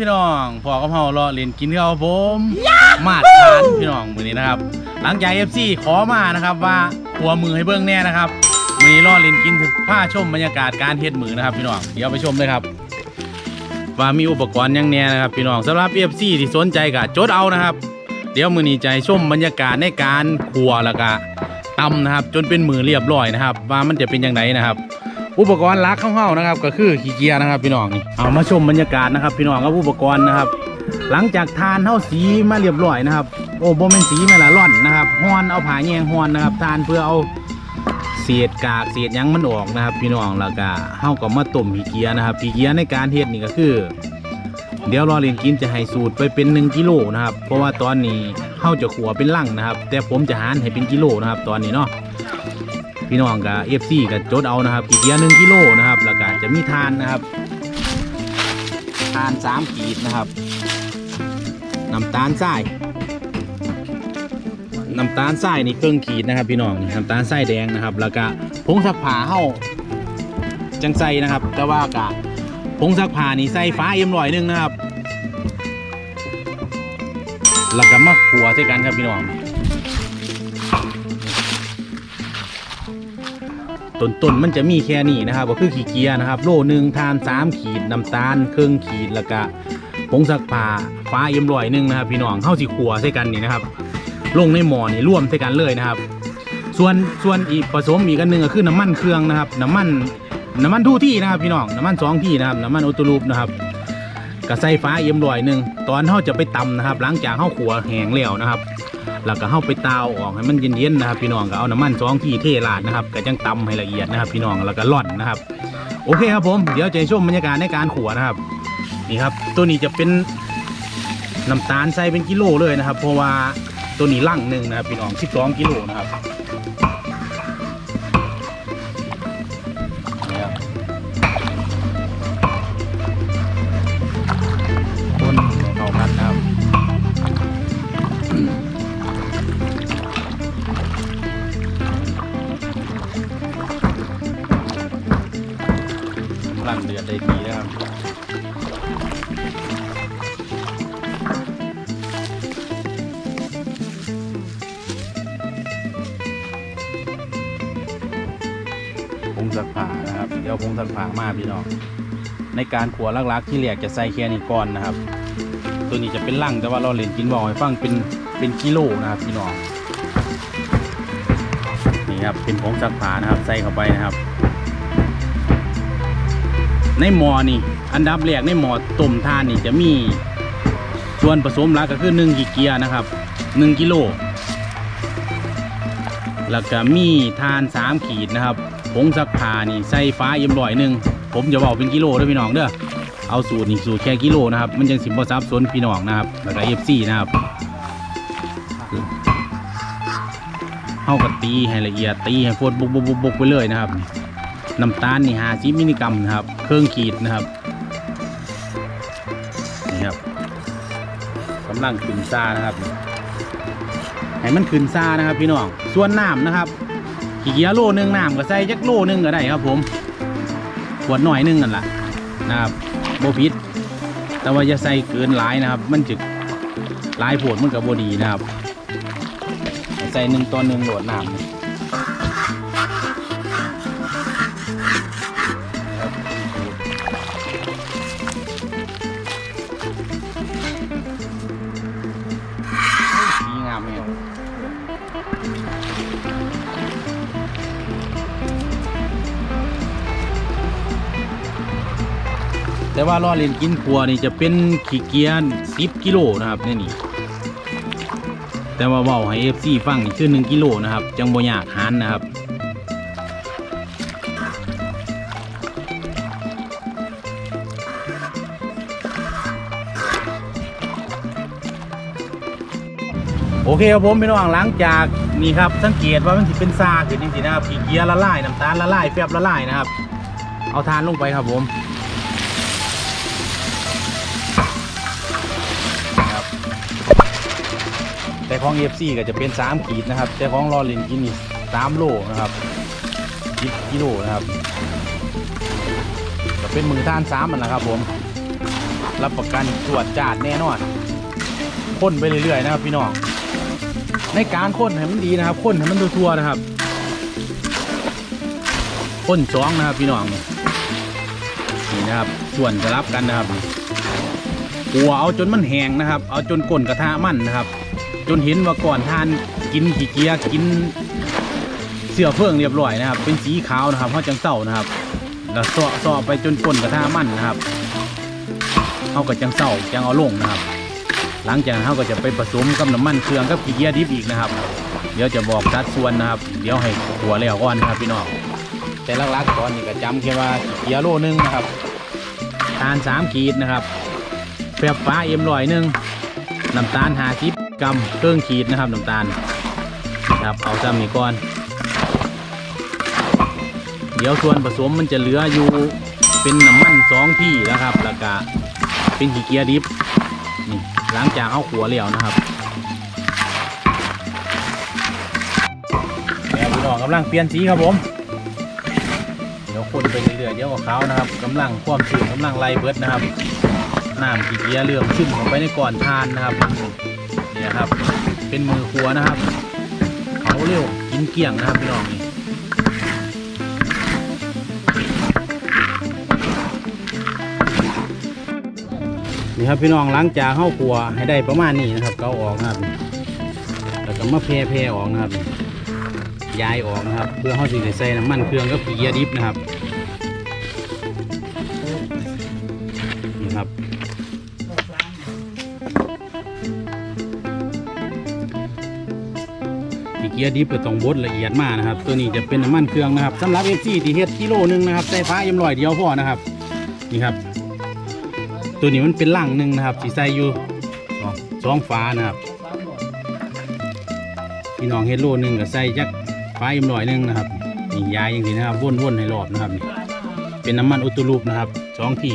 วัสดีครับพี่น้องพอกับเฮารอเรียนกินข้าวครับผมมาดทานพี่น้องมื้อนี้นะครับ หลังจากเอฟซีขอมานะครับว่าหัวมือให้เบิ้งแน่นะครับมื้อนี้รอเรียนกินถึงผ้าชมบรรยากาศการเฮ็ดมือนะครับ พี่น้องเดี๋ยวไปชมเลยครับว่ามีอุปกรณ์หยังแน่นะครับพี่น้องสำหรับเอฟซีที่สนใจก็จดเอานะครับ เดี๋ยวมื้อนี้จะให้ชมบรรยากาศในการคั่วแล้วก็ตำนะครับ จนเป็นมือเรียบร้อยนะครับ ว่ามันจะเป็นยังไงนะครับ อุปกรณ์ลักของเฮานะครับ ก็คือขี้เกียนะครับพี่น้องนี่เอามาชมบรรยากาศนะครับ พี่น้องกับอุปกรณ์นะครับ หลังจากทานเฮาสีมาเรียบร้อยนะครับ โอ้บ่แม่นสีม่นละร่อนนะครับฮอนเอาผ้าแยงฮอนนะครับ ทานเพื่อเอาเศษกากเศษยังมันออกนะครับ พี่น้องแล้วก็เฮาก็มาต้มขี้เกียนะครับขี้เกียในการเฮ็ดนี่ก็คือ เดี๋ยวรอเรียนกินจะให้สูตรไปเป็น1กิโลนะครับ เพราะว่าตอนนี้เฮาจะขัวเป็นลังนะครับ แต่ผมจะหารให้เป็นกิโลนะครับ ตอนนี้เนาะ พี่น้องกับเอฟซีกับจดเอานะครับขีดเดียวหนึ่งกิโลนะครับ แล้วก็จะมีทานนะครับทานสามขีดนะครับน้ำตาลทรายน้ำตาลทรายนี่เครื่องขีดนะครับ พี่น้องน้ำตาลทรายแดงนะครับ แล้วก็ผงซักผ้าเฮาจังใส่นะครับ แต่ว่ากะผงซักผ้านี่ใส่ฟ้าเอ็มร้อยหนึงนะครับ แล้วก็มาขัวใส่กันครับพี่น้อง ต้นต้นๆมันจะมีแค่นี้นะครับก็คือขี้เกียนะครับ โลหนึ่งทานสามขีดน้ำตาลเครื่องขีดแล้วก็ผงซักผ้าฟ้าเอ็มรอยหนึ่งนะครับ พี่น้องเข้าสีขัวใส่กันนี่นะครับ ลงในหม้อนี่ร่วมใส่กันเลยนะครับ ส่วนส่วนอีกผสมอีกอันหนึ่งก็คือน้ำมันเครื่องนะครับ น้ำมันน้ำมันทู่ที่นะครับพี่น้องน้ำมันสองที่นะครับน้ำมันอุตลูปนะครับกระใส่ฟ้าเอ็มรอยหนึ่งตอนเขาจะไปตำนะครับ หลังจากเขาขัวแห้งแล้วนะครับ แล้วก็เข้าไปตาวออกให้มันเย็นๆนะครับ พี่น้องก็เอาน้ำมันสองที่เทลาดนะครับก็จังตำให้ละเอียดนะครับ พี่น้องแล้วก็ร่อนนะครับ โอเคครับผมเดี๋ยวจะชมบรรยากาศในการขัวนะครับนี่ครับ ตัวนี้จะเป็นน้ำตาลใส่เป็นกิโลเลยนะครับ เพราะว่าตัวนี้ลั่งหนึ่งนะครับพี่น้อง 12 กิโลนะครับำลังเดือดได้ดีนะครับผงสักผ้านะครับ เดี๋ยวผงสักผามาพี่น้อง ในการขัวลักๆที่เหลียกจะใส่แค่นี้ก่อนนะครับ ตัวนี้จะเป็นลังแต่ว่าเราเล่นกินบอกให้ฟังเป็นเป็นกิโลนะครับพี่น้อง นี่ครับเป็นผงสักผ้านะครับใส่เข้าไปนะครับ ในหมอนี่ อันดับแรกในหมอต้มทานนี่จะมีส่วนผสมหลักก็คือ1กิเกียนะครับ1กิโลแล้วก็มีทาน 3 ขีดนะครับผงซักผ้านี่ใส่ฟ้าเยี่ยมร้อยหนึ่งผมจะบอกเป็นกิโลด้อพี่น้องเด้อเอาสูตรนี่สูตรแค่กิโลนะครับมันยังสิบบ่ซับซ้อนพี่น้องนะครับแล้วก็เอฟซีนะครับเข้ากับตีให้ละเอียดตีให้ฟดบุกบุกบุกบุกไปเลยนะครับ น้ำตาลนี่หาซิมิลลิกรัมนะครับ เครื่องขีดนะครับ นี่ครับกำลังขึ้นซานะครับ ให้มันขึ้นซานะครับ พี่น้อง ส่วนน้ำนะครับกี่กิโลหนึ่งน้ำก็ใส่จักโลหนึ่งก็ได้ครับผมขวดหน่อยหนึงกันละนะครับโบพิษแต่ว่าจะใส่เกินหลายนะครับ มันจะหลายผดมันกับโบดีนะครับให้ใส่หนึ่งต่อหนึ่งโหลดน้ำ แต่ว่าล่อเลนกินครัวนี่จะเป็นขี้เกียน10กิโลนะครับนี่นี่แต่ว่าเว่าให้ FC ฟังนี่คือ1กิโลนะครับ จังบ่ยากหารนะครับโอเคครับผมพี่น้องหลังจากนี่ครับสังเกตว่ามันสิเป็นซาขึ้นจริงๆนะครับขี้เกียจละลายน้ำตาลละลายแฟบละลายนะครับ เอาทานลงไปครับผม ของ FC ก็จะเป็น 3 ขีดนะครับ แต่ของรอลินกินนี่3โลนะครับ10กิโลนะครับก็เป็นมือท่าน3มันแหละครับผม รับประกันตรวจจาดแน่นอนพ่นไปเรื่อยๆนะครับพี่น้อง ในการพ่นให้มันดีนะครับพ่นให้มันทั่วๆนะครับพ่นสองนะครับพี่น้องนี่นะครับ ส่วนจะรับกันนะครับหัวเอาจนมันแห้งนะครับ เอาจนก้นกระทะมันนะครับ จนเห็นว่าก่อนทานกินขี้เกียจกินเสื้อเฟื่องเรียบร้อยนะครับ เป็นสีขาวนะครับเขาจังเศร้านะครับแล้วซอซอไปจนก้นกระทะมันนะครับเขาก็จังเศร้าจังเอาลงนะครับ หลังจากนั้นเขาก็จะไปผสมกับน้ำมันเครื่องกับขี้เกียจดิบอีกนะครับ เดี๋ยวจะบอกสัดส่วนนะครับ เดี๋ยวให้หัวแล้วก่อนนะครับพี่น้องแต่ลักๆตอนนี้ก็จำแค่ว่าขี้เกียจโลนึงนะครับทานสามขีดนะครับเปรียบฟ้าเอ็มลอยหนึ่งน้ำตาลหาสิบ กรัมเครื่องขีดนะครับน้ำตาลนะครับเอาซ้ำนี่ก่อน เดี๋ยวส่วนผสมมันจะเหลืออยู่เป็นน้ำมันสองที่นะครับแล้วก็เป็นขี้เกียจดิบนี่หลังจากเอาขัวแล้วนะครับแล้วพี่น้องกำลังเปลี่ยนสีครับผมเดี๋ยวคนไปเรื่อยๆเดี๋ยวกับเขานะครับกำลังความชื้นกำลังไล่เบิดนะครับน้ำขี้เกียจเรื่องซึมลงไปในก่อนทานนะครับ นี่นะครับ เป็นมือครัวนะครับเขาเร็วกินเกลี่ยงนะครับพี่น้องนี่นี่ครับพี่น้องล้างจานเข้าครัวให้ได้ประมาณนี้นะครับเอาออกนะครับแล้วก็มาเพเพออกนะครับย้ายออกนะครับ เพื่อเขาสิได้ใส่น้ำมันเครื่องกับเกียร์ดิบนะครับ กียร์ดิบก็ต้องบดละเอียดมากนะครับ ตัวนี้จะเป็นน้ำมันเครื่องนะครับสำหรับเอฟซีที่เฮ็ดกิโลหนึงนะครับใส่ฟ้าเอ็มลอยเดียวพอนะครับนี่ครับ ตัวนี้มันเป็นล่างหนึ่งนะครับสีใส่อยู่สองฟ้านะครับพี่น้องเฮดโลหนึ่งกับใส่จักฟ้าอิ่มลอยหนึ่งนะครับนี่ยายอย่างนี้นะครับวนๆให้รอบนะครับเป็นน้ำมันอุตุลูปนะครับสองที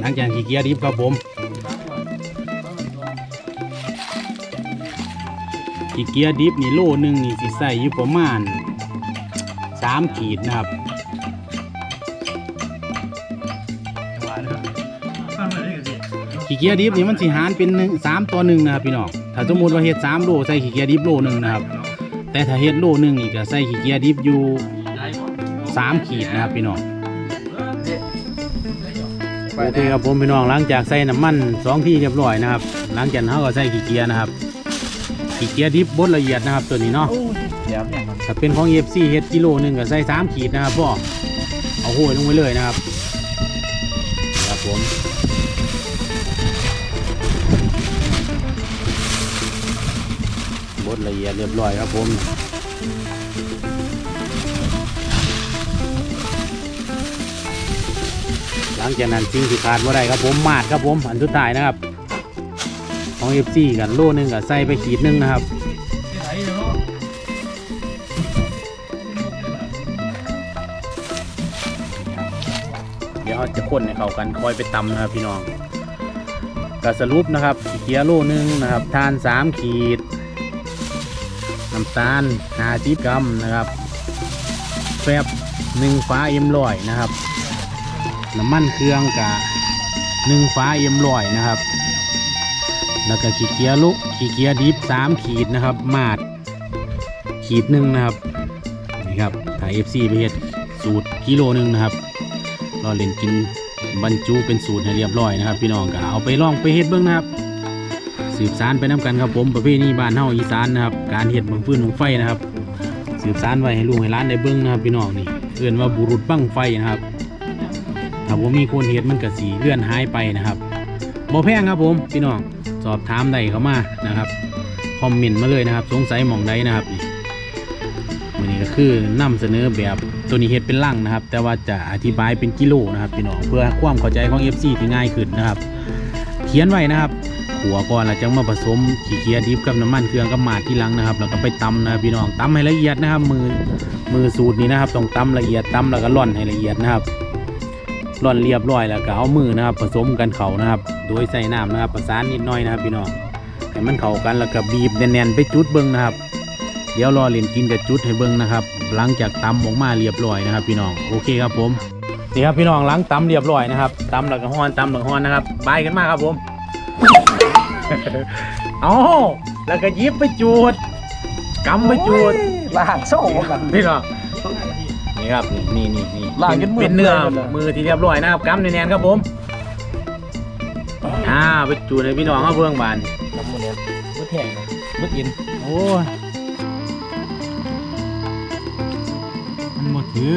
หลังจากขี้เกียจดิบครับผม ขี้เกียจดิบนี่โลหนึ่งนี่สิใส่อยู่ประมาณสามขีดนะครับขี้เกียจดิบนี่มันสิหารเป็นหนึ่งสามต่อหนึ่งนะครับพี่น้องถ้าสมมติว่าเฮ็ดสามโลใส่ขี้เกียจดิบโลหนึ่งนะครับ แต่ถ้าเฮ็ดโลหนึ่งนี่ก็ใส่ขี้เกียจดิบอยู่สามขีดนะครับพี่น้องโอเคครับผมพี่น้องหลังจากใส่น้ำมันสองที่เรียบร้อยนะครับ หลังจากนั้นเราก็ใส่ขี้เกียจนะครับ ขี้เกียจดิบบดละเอียดนะครับตัวนี้เนาะถ้าเป็นของเอฟซีเฮ็ดกิโลหนึ่งก็ใส่สามขีดนะครับพ่อเอาโห้ยลงไปเลยนะครับครับผมบดละเอียดเรียบร้อยครับผมหลังจากนั้นสิ่งที่ขาดว่าได้ครับผมมาดครับผมอันสุดท้ายนะครับ ของเอฟซีกันโลนึงกับใส่ไปขีดนึงนะครับเดี๋ยวเราจะคนให้เข้ากันคอยไปตำนะครับพี่น้องก็สรุปนะครับเกียร์โลนึงนะครับ ทานสามขีดน้ำตาลหาจีกรัมนะครับแฟบหนึ่งฟ้าเอ็มลอยนะครับน้ำมันเครื่องกะหนึ่งฟ้าเอ็มลอยนะครับ แล้วก็ขี้เกียจลุกขี้เกียจดิบสามขีดนะครับ มาดขีดหนึ่งนะครับนี่ครับถ่ายเอฟซีไปเฮ็ดสูตรกิโลหนึ่งนะครับรอเล่นกินบรรจุเป็นสูตรให้เรียบร้อยนะครับ พี่น้องก็เอาไปลองไปเฮ็ดเบื้องนะครับ สืบสารไปน้กันครับผมประเพณีบ้านเฮาอีสานนะครับ การเฮ็ดบังฟืนบังไฟนะครับ สืบสารไว้ให้ลูกให้หล้านได้เบิ่งนะครับ พี่น้องนี่เอื่นว่าบุรุษบังไฟนะครับถ้าผมมีคนเฮ็ดมันก็สีเลื่อนหายไปนะครับ บ่แพงครับผมพี่น้องสอบถามได้เข้ามานะครับคอมเมนต์มาเลยนะครับ สงสัยมองใดนะครับวันนี้ก็คือนำเสนอแบบตัวนี้เฮ็ดเป็นลังนะครับ แต่ว่าจะอธิบายเป็นกิโลนะครับพี่น้องเพื่อความเข้าใจของ FC ที่ง่ายขึ้นนะครับเขียนไว้นะครับขัวก่อนแล้วจังมาผสมขี้เกียจดิบกับน้ำมันเครื่องกับหมาดที่ลังนะครับ แล้วก็ไปตำนะพี่น้องตำให้ละเอียดนะครับ มือมือสูตรนี้นะครับต้องตำละเอียดตำแล้วก็ร่อนให้ละเอียดนะครับ ร่อนเรียบร้อยแล้วก็เอามือนะครับ ผสมกันเขานะครับ โดยใส่น้ำนะครับ ประสานนิดหน่อยนะครับพี่น้องให้มันเข้ากันแล้วก็บีบแน่นๆไปจุดเบิ้งนะครับ เดี๋ยวรอเล่นกินกับจุดให้เบิ้งนะครับ หลังจากตำออกมาเรียบร้อยนะครับ พี่น้องโอเคครับผมนี่ครับพี่น้องล้างตำเรียบร้อยนะครับตำหลักฮ้อนตำหลักฮ้อนนะครับบายกันมากครับผมเอาแล้วก็หยิบไปจูดกำไปจูดล่างโซ่กันพี่น้อง นี่ครับนี่นี่นี่นี่ล้างจนมือเป็นเนื้อเปื่อยหมดเลยมือที่เรียบร้อยนะครับกำแน่นๆครับผมอ่าไปจูดให้พี่น้องเขาเบื้องบานน้ำมันเนี่ยมืดแห้งเลยมืดเย็นโอ้ยมันหมดถือ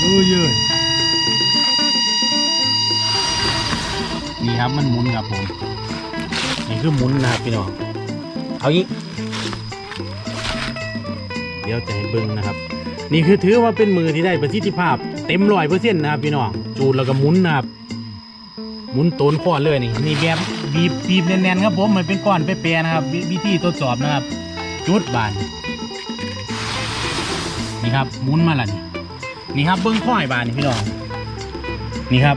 เอ้ยเอ้ยนี่ครับมันหมุนครับผมนี่คือหมุนนะครับพี่น้องเอาอีกเดี๋ยวจะให้เบิ้งนะครับ นี่คือถือว่าเป็นมือที่ได้ประสิทธิภาพ เต็มร้อยเปอร์เซ็นต์นะครับพี่น้องจูดแล้วก็หมุนนะครับหมุนโตนข้อเลยนี่นี่แบบบีบบีบแน่นๆครับผมมันเป็นก้อนเปรี้ยๆนะครับวิวิธีทดสอบนะครับ จุดบานนี่ครับหมุนมาและนี่นี่ครับเบิ้งห้อยบานนี่พี่น้องนี่ครับ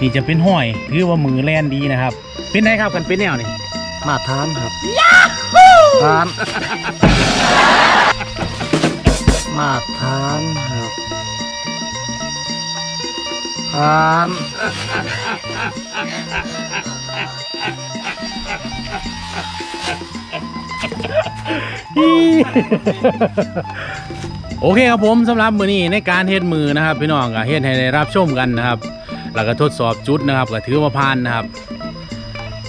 นี่จะเป็นห้อยถือว่ามือแลนดีนะครับ เป็นไงครับกันเป็นแนวนี่มาทานครับทาน มาทานครับทานโอเคครับผมสำหรับมือนี้ในการเฮ็ดมือนะครับ พี่น้องก็เฮ็ดให้ได้รับชมกันนะครับ แล้วก็ทดสอบจุดนะครับ ก็ถือว่าผ่านนะครับ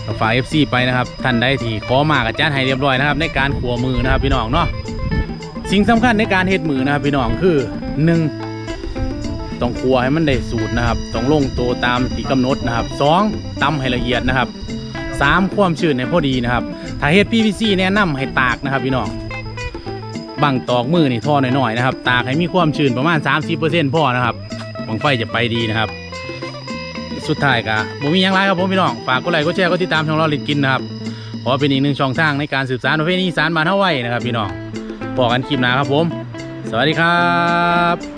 ก็ฝาก FC ไปนะครับท่านใดที่ขอมากับจัดให้เรียบร้อยนะครับ ในการขัวมือนะครับพี่น้องเนาะสิ่งสำคัญในการเฮ็ดมือนะครับพี่น้องคือหนึ่งต้องขัวให้มันได้สูตรนะครับต้องลงตัวตามที่กำหนดนะครับสองตำให้ละเอียดนะครับสามความชื้นให้พอดีนะครับถ้าเฮ็ด PVC แนะนำให้ตากนะครับพี่น้องบังตอกมือนี่ท่อหน่อยๆนะครับ ตากให้มีความชื้นประมาณ 30%พอนะครับบังไฟจะไปดีนะครับ สุดท้ายก็บ่มียังไรครับผมพี่น้องฝากกดไลค์กดแชร์กดติดตามช่องเราลินกินนะครับขอเป็นอีกหนึ่งช่องทางในการสืบสานประเพณีสานมานเท่าไหร่นะครับพี่น้องบอกกันคลิปหน้าครับผม สวัสดีครับ